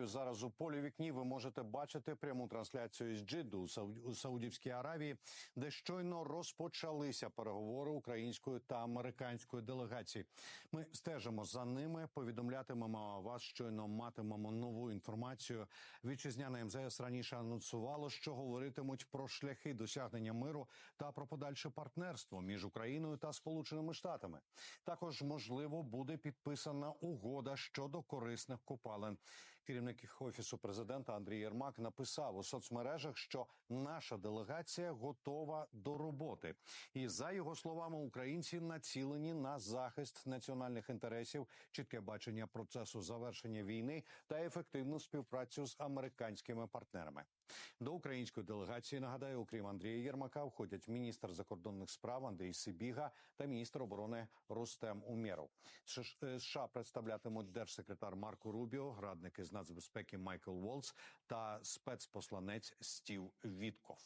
Зараз у полі вікні ви можете бачити пряму трансляцію з Джиду у Саудівській Аравії, де щойно розпочалися переговори української та американської делегації. Ми стежимо за ними, повідомлятимемо вас. Щойно матимемо нову інформацію. Вітчизняне МЗС раніше анонсувало, що говоритимуть про шляхи досягнення миру та про подальше партнерство між Україною та Сполученими Штатами. Також можливо буде підписана угода щодо корисних копалин. Керівник офісу президента Андрій Єрмак написав у соцмережах, що наша делегація готова до роботи, і за його словами, українці націлені на захист національних інтересів, чітке бачення процесу завершення війни та ефективну співпрацю з американськими партнерами. До української делегації нагадаю, окрім Андрія Єрмака, входять міністр закордонних справ Андрій Сибіга та міністр оборони Рустем Умєров. Е, США представлятимуть держсекретар Марко Рубіо, радники з нацбезпеки Майкл Волц та спецпосланець Стів Вітков.